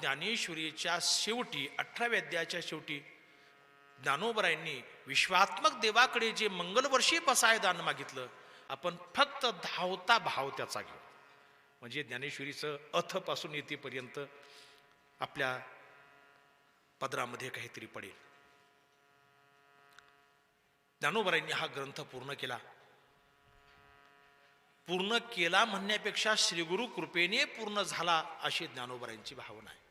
ज्ञानेश्वरीच्या शेवटी अठराव्या अध्यायाच्या शेवटी ज्ञानोबरायांनी विश्वात्मक देवाकडे जे मंगलवर्षी पसायदान मागितलं आपण फक्त धावता भाव त्याचा घेऊ. म्हणजे ज्ञानेश्वरीचं अथपासून येतेपर्यंत आपल्या पदरामध्ये काहीतरी पडेल. ज्ञानोबरायांनी हा ग्रंथ पूर्ण केला. पूर्ण केला म्हणण्यापेक्षा श्रीगुरु कृपेने पूर्ण झाला अशी ज्ञानोबरायांची भावना आहे.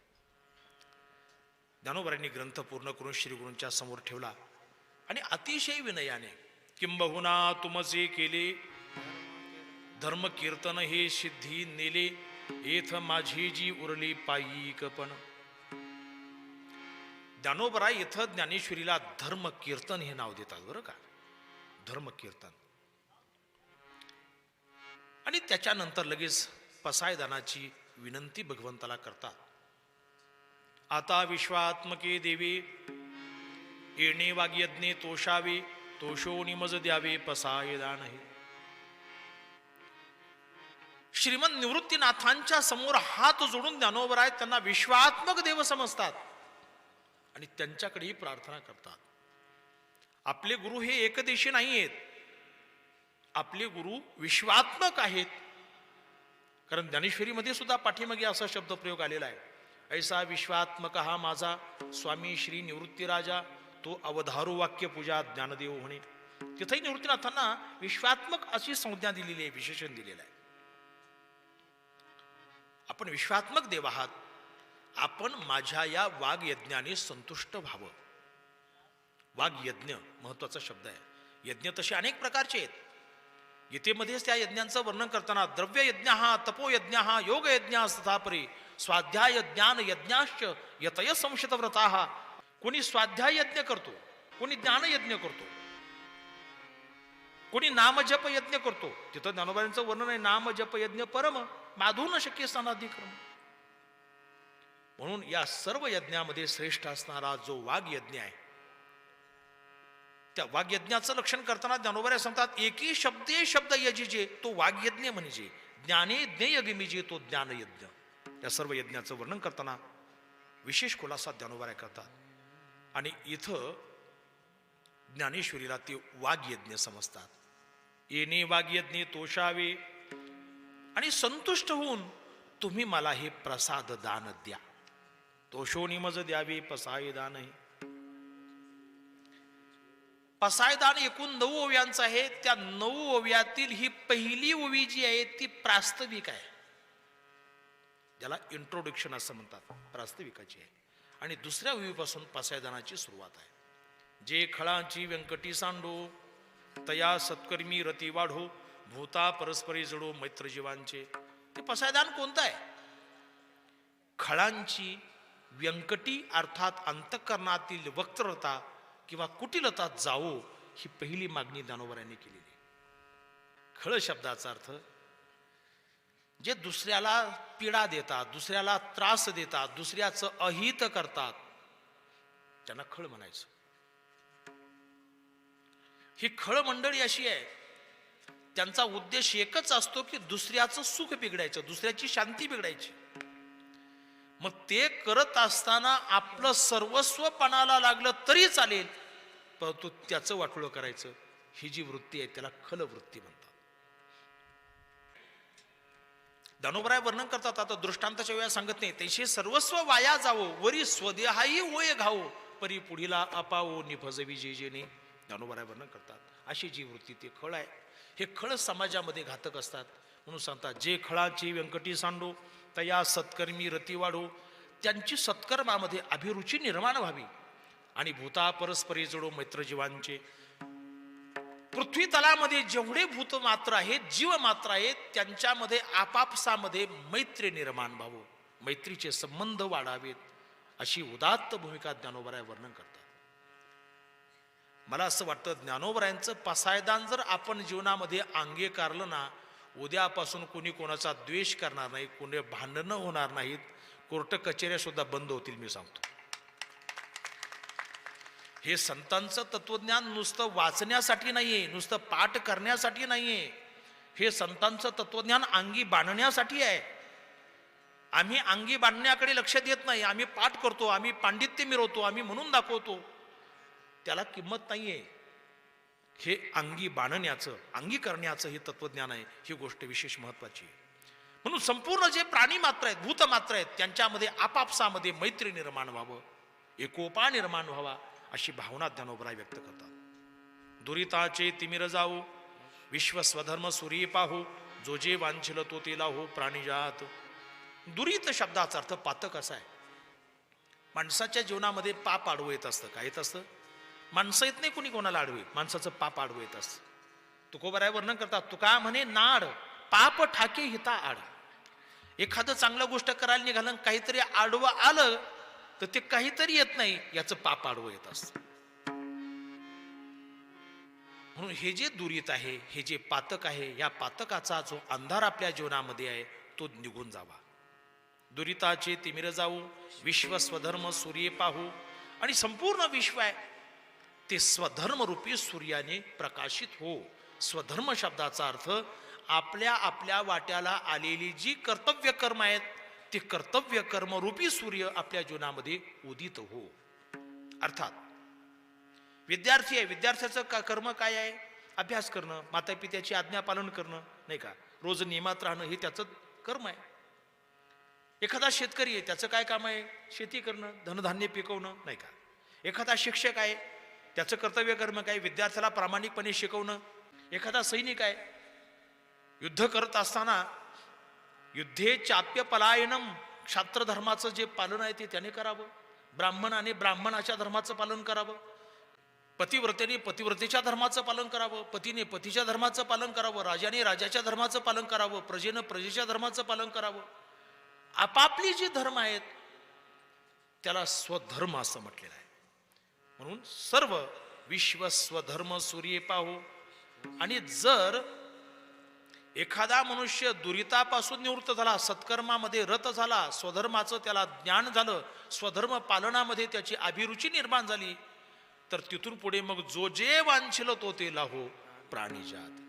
ज्ञानोबरायांनी ग्रंथ पूर्ण करून श्रीगुरूंच्या समोर ठेवला. आणि अतिशय विनयाने किंबहुना तुमचे केले धर्म कीर्तन हे सिद्धी नेले येथ माझी जी उरली पायी कपण ज्ञानोबरा इथं ज्ञानेश्वरीला धर्म कीर्तन हे नाव देतात बरं का? धर्म कीर्तन आणि त्याच्यानंतर लगेच पसायदानाची विनंती भगवंताला करतात. आता विश्वात्मके देवी येणे वाग्यज्ञे तोषावे तोषो निमज द्यावे पसायदान हे श्रीमंत निवृत्तीनाथांच्या समोर हात जोडून ज्ञानोबर आहेत त्यांना विश्वात्मक देव समजतात आणि त्यांच्याकडेही प्रार्थना करतात. आपले गुरु हे एकदेशी नाही आहेत आपले गुरु विश्वात्मक आहेत. कारण ज्ञानेश्वरीमध्ये सुद्धा पाठीमागे असा शब्दप्रयोग आलेला आहे. ऐसा विश्वात्मक हा माझा स्वामी श्री निवृत्ती राजा तो अवधारू वाक्य पूजा ज्ञानदेव होणे तिथेही निवृत्तीनाथांना विश्वात्मक अशी संज्ञा दिलेली आहे विशेषण दिलेलं आहे. आपण विश्वात्मक देव आहात. आपण माझ्या या वाघ यज्ञाने संतुष्ट व्हावं. वाघ यज्ञ महत्त्वाचा शब्द आहे. यज्ञ तसे अनेक प्रकारचे आहेत. गीतेमध्येच त्या यज्ञांचं वर्णन करताना द्रव्य यज्ञ हा तपोयज्ञ हा योग यज्ञ तथापरी स्वाध्याय ज्ञान यज्ञाश्च यतय संशत व्रता कोणी स्वाध्याय यज्ञ करतो कोणी ज्ञान यज्ञ करतो कोणी नामजप यज्ञ करतो तिथं ज्ञानोबाईंचं वर्णन आहे नामजप यज्ञ परम माधून न शक्य स्थानाधिक्रम म्हणून या सर्व यज्ञामध्ये श्रेष्ठ असणारा जो वाघ यज्ञ आहे त्या वाघयज्ञाचं लक्षण करताना ज्ञानोबाऱ्या सांगतात एकी शब्दे शब्द यजिजे तो वाघयज्ञ म्हणजे ज्ञाने ज्ञेय गिमिजे तो ज्ञानयज्ञ. या सर्व यज्ञाचं वर्णन करताना विशेष खुलासा ज्ञानोबाऱ्या करतात. आणि इथं ज्ञानेश्वरीला ते वाघयज्ञ समजतात. येणे वाघयज्ञ तोषावे. आणि संतुष्ट होऊन तुम्ही मला हे प्रसाद दान द्या. तोषो निमज द्यावे पसाय दानही. पसायदान एकूण नऊ ओव्यांचं आहे. त्या नऊ ओव्यातील ही पहिली ओवी जी आहे ती प्रास्ताविक आहे. ज्याला इंट्रोडक्शन असं म्हणतात. प्रास्ताविकाची आहे. आणि दुसऱ्या ओवीपासून पसायदानाची सुरुवात आहे. जे खळांची व्यंकटी सांडो तया सत्कर्मी रती वाढो भूता परस्परी जडो मैत्रजीवांचे. ते पसायदान कोणतं आहे? खळांची व्यंकटी अर्थात अंतकरणातील वक्त्रता किंवा कुटिलता जावो ही पहिली मागणी दानोबरांनी केलेली खळ शब्दाचा अर्थ जे दुसऱ्याला पीडा देतात दुसऱ्याला त्रास देतात दुसऱ्याचं अहित करतात त्यांना खळ म्हणायचं. ही खळ मंडळी अशी आहे त्यांचा उद्देश एकच असतो की दुसऱ्याचं सुख बिघडायचं दुसऱ्याची शांती बिघडायची. मग ते करत असताना आपलं सर्वस्व पणाला लागलं तरी चालेल परंतु त्याचं वाटोळं करायचं. ही जी वृत्ती आहे त्याला खल वृत्ती म्हणतात. दानोबराय वर्णन करतात आता दृष्टांताच्या वेळा सांगत नाही. तैसे सर्वस्व वाया जावो वरी स्वदेहाही ओय घावो परी पुढीला अपावो निभजवी जे जेने दानोबराय वर्णन करतात. अशी जी वृत्ती ते खळ आहे. हे खळ समाजामध्ये घातक असतात. म्हणून सांगतात जे खळाची व्यंकटी सांडो तया सत्कर्मी रती वाढो त्यांची सत्कर्मामध्ये अभिरुची निर्माण व्हावी. आणि भूता परस्परी जोडो मैत्रजीवांचे. पृथ्वी तलामध्ये जेवढे भूत मात्र आहेत जीव मात्र आहेत त्यांच्यामध्ये आपापसामध्ये मैत्री निर्माण व्हावं. मैत्रीचे संबंध वाढावेत अशी उदात्त भूमिका ज्ञानोबराय वर्णन करतात. मला असं वाटतं ज्ञानोबरायांचं पसायदान जर आपण जीवनामध्ये अंगीकारलं ना उद्यापासून कोणी कोणाचा द्वेष करणार नाही कोणी भांडणं होणार नाहीत कोर्ट कचेऱ्या सुद्धा बंद होतील मी सांगतो. हे संतांचं तत्वज्ञान नुसतं वाचण्यासाठी नाही आहे नुसतं पाठ करण्यासाठी नाही आहे हे संतांचं तत्वज्ञान अंगी बांधण्यासाठी आहे. आम्ही अंगी बांधण्याकडे लक्ष देत नाही आम्ही पाठ करतो आम्ही पांडित्य मिरवतो आम्ही म्हणून दाखवतो. त्याला किंमत नाही आहे हे अंगी बांधण्याचं अंगी करण्याचं हे तत्वज्ञान आहे ही गोष्ट विशेष महत्वाची आहे. म्हणून संपूर्ण जे प्राणी मात्र आहेत भूत मात्र आहेत त्यांच्यामध्ये आपापसामध्ये मैत्री निर्माण व्हावं एकोपा निर्माण व्हावा. अशी भावना ज्ञानोबराय व्यक्त करतात. दुरिताचे तिमिर जाऊ विश्व स्वधर्म सूर्य पाहू जो जे वांछिल तो तिला हो प्राणीजात. दुरित शब्दाचा अर्थ पातक असा आहे. माणसाच्या जीवनामध्ये पाप आडवं येत असतं. काय येत असतं? माणसं येत नाही कोणी कोणाला आडवे. माणसाचं पाप आडवं येत असतं. तुकोबराय वर्णन करतात तुका म्हणे नाड पाप ठाके हिता आड. एखादं चांगलं गोष्ट करायला निघालं काहीतरी आडवं आलं तर ते काहीतरी येत नाही याचं पाप आडवं येत असतं. म्हणून हे जे दुरीत आहे हे जे पातक आहे या पातकाचा जो अंधार आपल्या जीवनामध्ये आहे तो निघून जावा. दुरिताचे तिमिर जाऊ विश्व स्वधर्म सूर्य पाहू आणि संपूर्ण विश्व आहे ते स्वधर्म रूपी सूर्याने प्रकाशित हो. स्वधर्म शब्दाचा अर्थ आपल्या आपल्या वाट्याला आलेली जी कर्तव्य कर्म आहेत ते कर्तव्य कर्मरूपी सूर्य आपल्या जीवनामध्ये उदित हो. अर्थात विद्यार्थी आहे विद्यार्थ्याचं का कर्म काय आहे? अभ्यास करणं माता पित्याची आज्ञा पालन करणं नाही का? रोज नियमात राहणं हे त्याचं कर्म आहे. एखादा शेतकरी आहे त्याचं काय काम आहे? शेती करणं धनधान्य पिकवणं नाही का? एखादा शिक्षक आहे त्याचं कर्तव्य कर्म काय? विद्यार्थ्याला प्रामाणिकपणे शिकवणं. एखादा सैनिक आहे युद्ध करत असताना युद्धे चाप्य पलायनम क्षात्र धर्माचं जे पालन आहे ते त्याने करावं. ब्राह्मणाने ब्राह्मणाच्या धर्माचं पालन करावं. पतिव्रतेने पतिव्रतेच्या धर्माचं पालन करावं. पतीने पतीच्या धर्माचं पालन करावं. राजाने राजाच्या धर्माचं पालन करावं. प्रजेनं प्रजेच्या धर्माचं पालन करावं. आपापली जी धर्म आहेत त्याला स्वधर्म असं म्हटलेलं आहे. म्हणून सर्व विश्व स्वधर्म सूर्य पाहू. आणि जर एखादा मनुष्य दुरितापासून निवृत्त झाला सत्कर्मामध्ये रत झाला स्वधर्माचं त्याला ज्ञान झालं स्वधर्म पालनामध्ये त्याची अभिरुची निर्माण झाली तर तिथून पुढे मग जो जे वांछिल तो ते लाहो प्राणीजात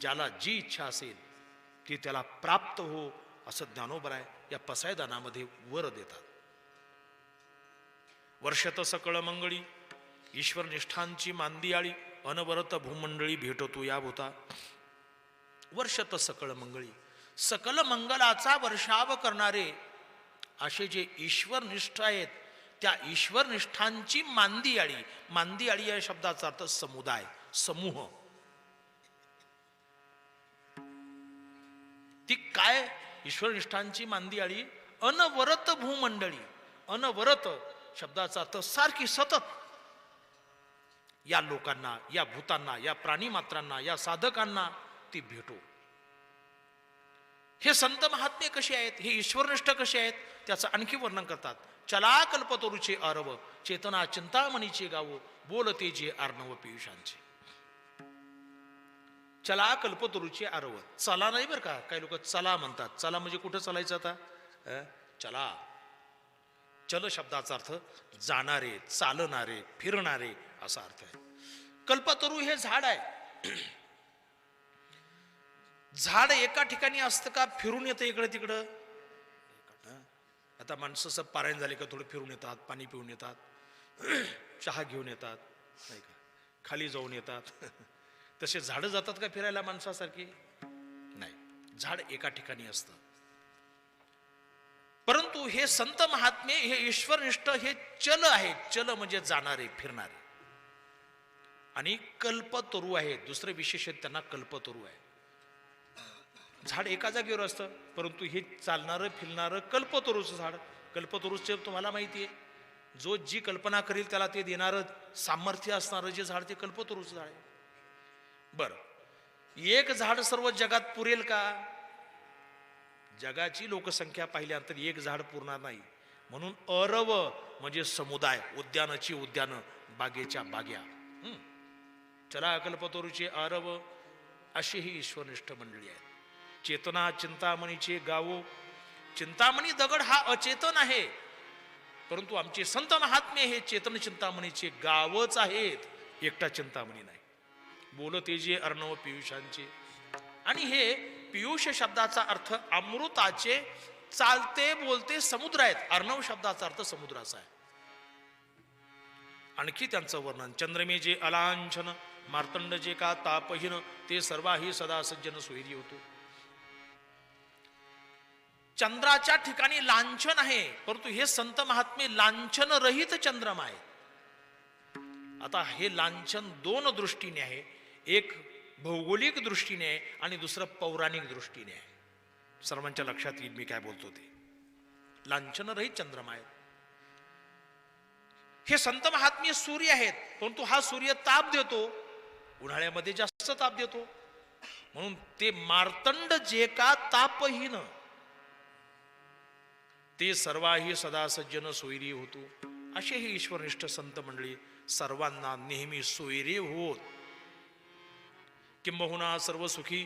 ज्याला जी इच्छा असेल ती त्याला प्राप्त हो असं ज्ञानोबराय या पसायदानामध्ये वर देतात. वर्षत सकळ मंगळी ईश्वर निष्ठांची मांदी आळी अनवरत भूमंडळी भेटतो या भूता वर्षत सकळ मंगळी. सकल मंगलाचा वर्षाव करणारे असे जे ईश्वरनिष्ठ आहेत त्या ईश्वरनिष्ठांची मांदी आळी मांदी आळी या शब्दाचा अर्थ समुदाय समूह. ती काय? ईश्वरनिष्ठांची मांदी आळी अनवरत भूमंडळी. अनवरत शब्दाचा अर्थ सारखी सतत. या लोकांना या भूतांना या प्राणी मात्रांना या साधकांना ती भेटो. हे संत महात्मे कसे आहेत? हे ईश्वरनिष्ठ कसे आहेत? त्याचं आणखी वर्णन करतात. चला कल्पतरुचे आरव चेतना चिंतामणीचे गाव बोलते जे अर्णव पियुषांचे. चला कल्पतरुचे आरव. चला नाही बरं का? काही लोक चला म्हणतात. चला म्हणजे कुठं चालायचं आता? चला. चल शब्दाचा अर्थ जाणारे चालणारे फिरणारे असा अर्थ आहे. कल्पतरू हे झाड आहे. झाड एका ठिकाणी असतं का? फिरून येतं इकडे तिकडं. आता माणसं सब पारायण झाले का? थोडं फिरून येतात पाणी पिऊन येतात चहा घेऊन येतात नाही का? खाली जाऊन येतात. तसे झाडं जातात का फिरायला माणसासारखी? नाही. झाड एका ठिकाणी असतं. परंतु हे संत महात्मे हे ईश्वरनिष्ठ हे चल आहे. चल म्हणजे जाणारे फिरणारे. आणि कल्पतरू आहे. दुसरं विशेष त्यांना कल्पतरू आहे. झाड एका जागेवर असतं परंतु हे चालणारं फिरणारं कल्पतरूचं झाड. कल्पतरूचं तुम्हाला माहिती आहे. जो जी कल्पना करेल त्याला ते देणारं सामर्थ्य असणारं जे झाड ते कल्पतरूचं झाड आहे. बरं. एक झाड सर्व जगात पुरेल का? जगाची लोकसंख्या पाहिल्यानंतर एक झाड पुरणार नाही. म्हणून अरव म्हणजे समुदाय उद्यानाची उद्यानं बागेच्या बाग्या. चला कल्पतरूचे अरव अशी ही ईश्वरनिष्ठ मंडळी आहेत. चेतना चिंतामणीचे गावो. चिंतामणी दगड हा अचेतन आहे. परंतु आमचे संत महात्मे हे चेतन चिंतामणीचे गावच आहेत. एकटा चिंतामणी नाही. बोलते जे अर्णव पियुषांचे. आणि हे पियुष शब्दाचा अर्थ अमृताचे चालते बोलते समुद्र आहेत. अर्णव शब्दाचा अर्थ समुद्राचा आहे. आणखी त्यांचं वर्णन चंद्रमे जे अलांछन मार्तंड जे का तापहीन ते सर्वाही सदा सज्जन सुहिरी होतो. चंद्राच्या ठिकाणी लांछन आहे. परंतु हे संत महात्मे लांछन रहित चंद्रमा आहे आता हे लांछन दोन दृष्टीने आहे. एक भौगोलिक दृष्टीने आहे आणि दुसरं पौराणिक दृष्टीने आहे. सर्वांच्या लक्षात येईल मी काय बोलतो ते. लांछन रहित चंद्रमा आहे हे संत महात्म्य सूर्य आहेत. परंतु हा सूर्य ताप देतो. उन्हाळ्यामध्ये जास्त ताप देतो. म्हणून ते मार्तंड जे का तापहीन. ते सर्वाही सदा सज्जन सोयरी होतो. असे हे ईश्वरनिष्ठ संत मंडळी सर्वांना नेहमी सोयरे होत. किंबहुना सर्व सुखी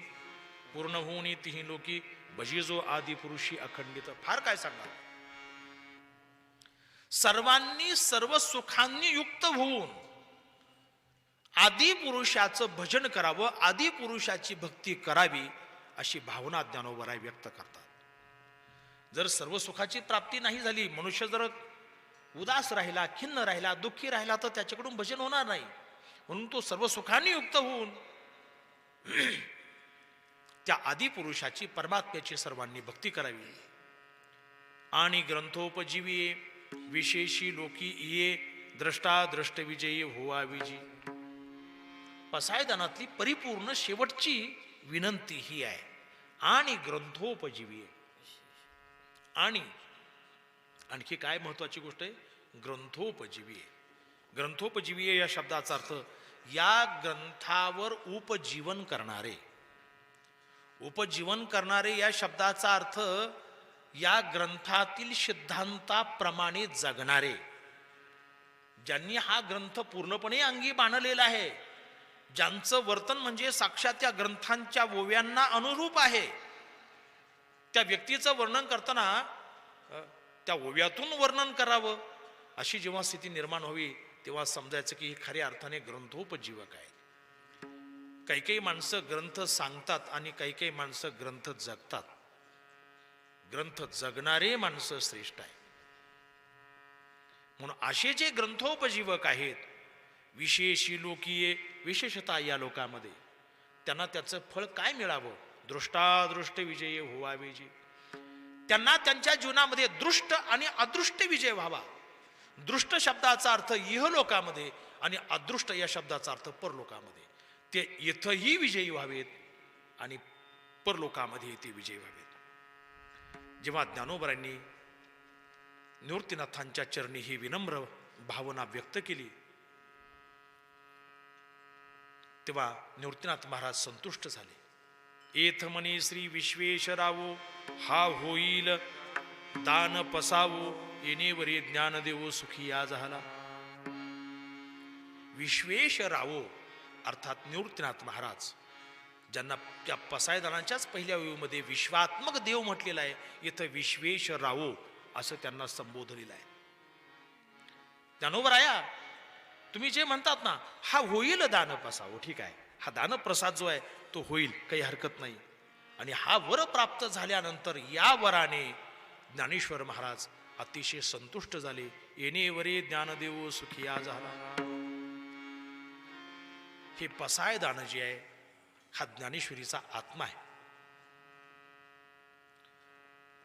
पूर्ण होऊन तिही लोकी भजीजो आदी पुरुषी अखंडित. फार काय सांगणार सर्वांनी सर्व सुखांनी युक्त होऊन आदी पुरुषाचं भजन करावं आदी पुरुषाची भक्ती करावी अशी भावना ज्ञानोबराय व्यक्त करतात. जर सर्व सुखाची प्राप्ती नाही झाली मनुष्य जर उदास राहिला खिन्न राहिला दुःखी राहिला तर त्याच्याकडून भजन होणार नाही. म्हणून तो सर्व सुखांनी युक्त होऊन त्या आदिपुरुषाची परमात्म्याची सर्वांनी भक्ती करावी. आणि ग्रंथोपजीवी विशेषी लोकी ये द्रष्टा द्रष्टविजयी होवा विजी पसायदानातली परिपूर्ण शेवटची विनंती ही आहे. आणि ग्रंथोपजीवी आणि आणखी काय महत्वाची गोष्ट आहे? ग्रंथोपजीवी ग्रंथोपजीवी या शब्दाचा अर्थ या ग्रंथावर उपजीवन करणारे. उपजीवन करणारे या शब्दाचा अर्थ या ग्रंथातील सिद्धांताप्रमाणे जगणारे. ज्यांनी हा ग्रंथ पूर्णपणे अंगी बांधलेला आहे ज्यांचं वर्तन म्हणजे साक्षात त्या ग्रंथांच्या ओव्यांना अनुरूप आहे. त्या व्यक्तीचं वर्णन करताना त्या ओव्यातून वर्णन करावं. अशी जेव्हा स्थिती निर्माण व्हावी तेव्हा समजायचं की हे खऱ्या अर्थाने ग्रंथोपजीवक आहे. काही काही माणसं ग्रंथ सांगतात आणि काही काही माणसं ग्रंथ जगतात. ग्रंथ जगणारे माणसं श्रेष्ठ आहे म्हणून असे जे ग्रंथोपजीवक आहेत विशेषी लोकीय विशेषता या लोकांमध्ये त्यांना त्याचं फळ काय मिळावं? दृष्टादृष्ट विजयी व्हावे त्यांना त्यांच्या जीवनामध्ये दृष्ट आणि अदृष्ट विजय व्हावा. दृष्ट शब्दाचा अर्थ इहलोकामध्ये आणि अदृष्ट या शब्दाचा अर्थ परलोकामध्ये. ते इथंही विजयी व्हावेत आणि परलोकामध्ये ते विजयी व्हावेत. जेव्हा ज्ञानोबरांनी निवृत्तीनाथांच्या चरणी ही विनम्र भावना व्यक्त केली तेव्हा निवृत्तीनाथ महाराज संतुष्ट झाले. एथ म्हणे श्री विश्वेशरावो हा होईल दान पसावो येणेवरी ज्ञान देवो सुखी या झाला. विश्वेशरावो अर्थात निवृत्तीनाथ महाराज ज्यांना त्या पसायदानाच्याच पहिल्या वेळीमध्ये विश्वात्मक देव म्हटलेला आहे इथं विश्वेशरावो असं त्यांना संबोधलेलं आहे. ज्ञानोबराया तुम्ही जे म्हणतात ना हा होईल दान पसावो ठीक आहे. हा दानप्रसाद जो आहे तो होईल काही हरकत नाही. आणि हा वर प्राप्त झाल्यानंतर या वराने ज्ञानेश्वर महाराज अतिशय संतुष्ट झाले. येणे वरे ज्ञानदेव सुखिया झाला. हे पसाय दान जे आहे हा ज्ञानेश्वरीचा आत्मा आहे.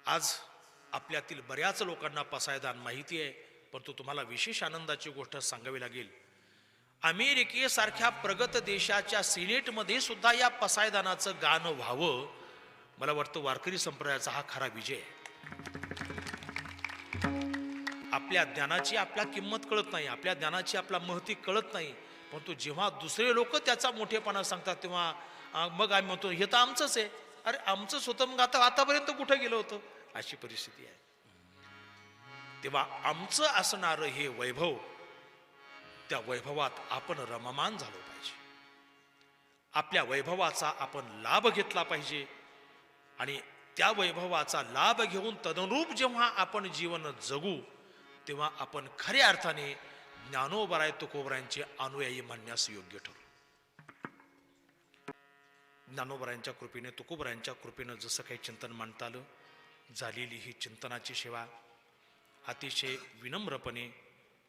आज आपल्यातील बऱ्याच लोकांना पसायदान माहिती आहे परंतु तुम्हाला विशेष आनंदाची गोष्ट सांगावी लागेल. अमेरिकेसारख्या प्रगत देशाच्या सिनेटमध्ये सुद्धा या पसायदानाचं गाणं व्हावं. मला वाटतं वारकरी संप्रदायाचा हा खरा विजय आपल्या ज्ञानाची आपल्या किंमत कळत नाही आपल्या ज्ञानाची आपला महती कळत नाही. परंतु जेव्हा दुसरे लोक त्याचा मोठेपणा सांगतात तेव्हा मग आम्ही म्हणतो हे तर आमचंच आहे. अरे आमचंच होतं मग आता आतापर्यंत कुठं गेलो होतं? अशी परिस्थिती आहे. तेव्हा आमचं असणारं हे वैभव त्या वैभवात आपण रममान झालो पाहिजे. आपल्या वैभवाचा आपण लाभ घेतला पाहिजे. आणि त्या वैभवाचा लाभ घेऊन तदनुरूप जेव्हा आपण जीवन जगू तेव्हा आपण खऱ्या अर्थाने ज्ञानोबराय तुकोबरायांचे अनुयायी म्हणण्यास योग्य ठरू. ज्ञानोबरायांच्या कृपेने तुकोबरायांच्या कृपेनं जसं काही चिंतन मांडता आलं झालेली ही चिंतनाची सेवा अतिशय विनम्रपणे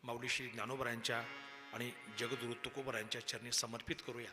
माऊलीशी ज्ञानोबरांच्या ज्ञानोबरायांच्या आणि जगदुरु तुकोबरांच्या चरणी समर्पित करूया.